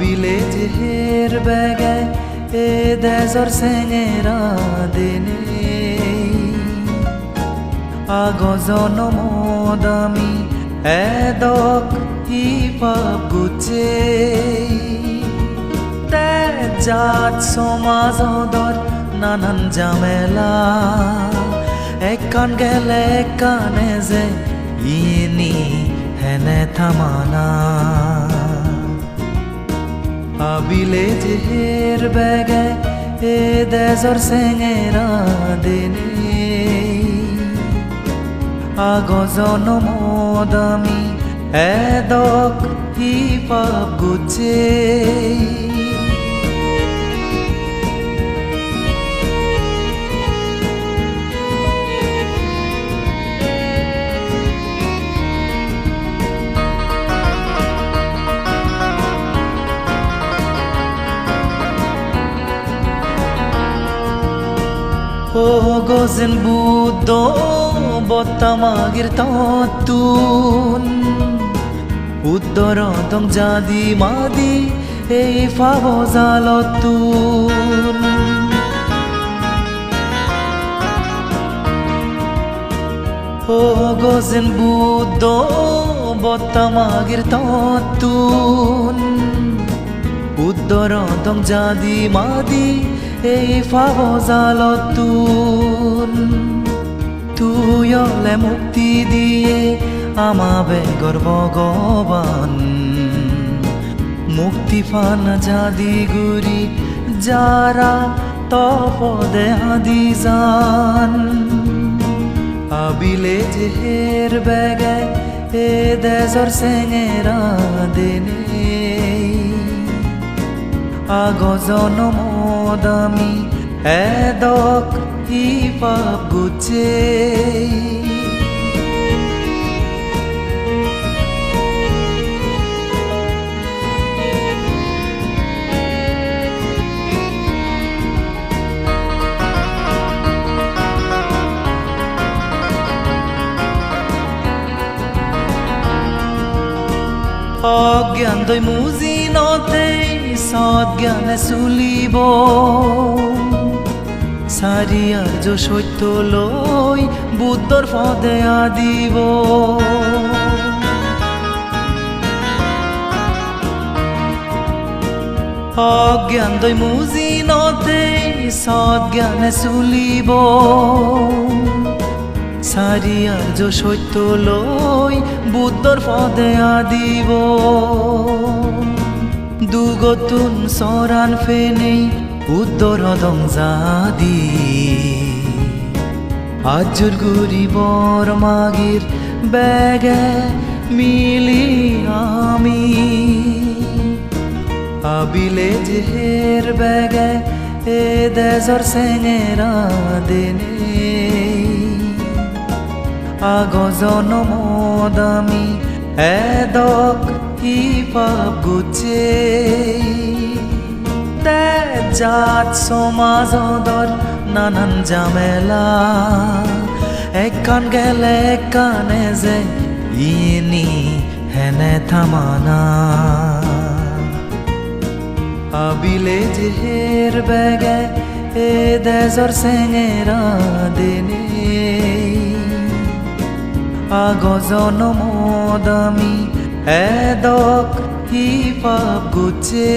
আবিলে জেহের বেগে এ দেজর সেঙেরা দেনে আগজন মদামি এদক হি পাপ গুচে জাত সমাজদর নানান জামেলা একান গেলে কানে যে ইনি হেনে থামানা আবিলে জেহের বেগে এ দেজর সেঙেরা দেনে। আগজন মদামি এদক হি পাপ গজেন বুদ্ধ বত্তামাগির তত্তুন উত্তরদম জাদি মাদি এই ফাব জালতুন ও গজেন বুদ্ধ বত্তামাগির এই ফাব জালতুন তুই অলে মুক্তি দিয়ে আমা বেগর ভগবান। মুক্তি ফান জাদি গুরি, যারা তপদে আদি জান আবিলে জেহের বেগে এ দেজর সেঙেরা দেনে আগজন মদামি এদক পাপ গুচে অজ্ঞান দই মুজি নতে সজ্ঞানে চুলিব চাৰিয়াৰ্য সত্য লৈ বুদ্ধৰ পদে আদিব। অজ্ঞান দই মুজি নতে সজ্ঞানে চুলিব চাৰিয়াৰ্য সত্য লৈ বুদ্ধৰ পদে আদিব। দুগতুন চৰাণ ফেনেই উত্তর জাদি। আজুর গুরি বর মাগির বেগে মিলি আমি। আবিলে জেহের বেগে এ দেজর সেঙেরা দেনে। আগজন মদামি এদক হি পাপ গুচে জাত সমাজদর নানান জামেলা একান গেলে কানে যে ইনি হেনে থামানা। আবিলে জেহের বেগে এ দেজর সেঙেরা দেনে। আগজন মদামি এদক কি পাপ গুচে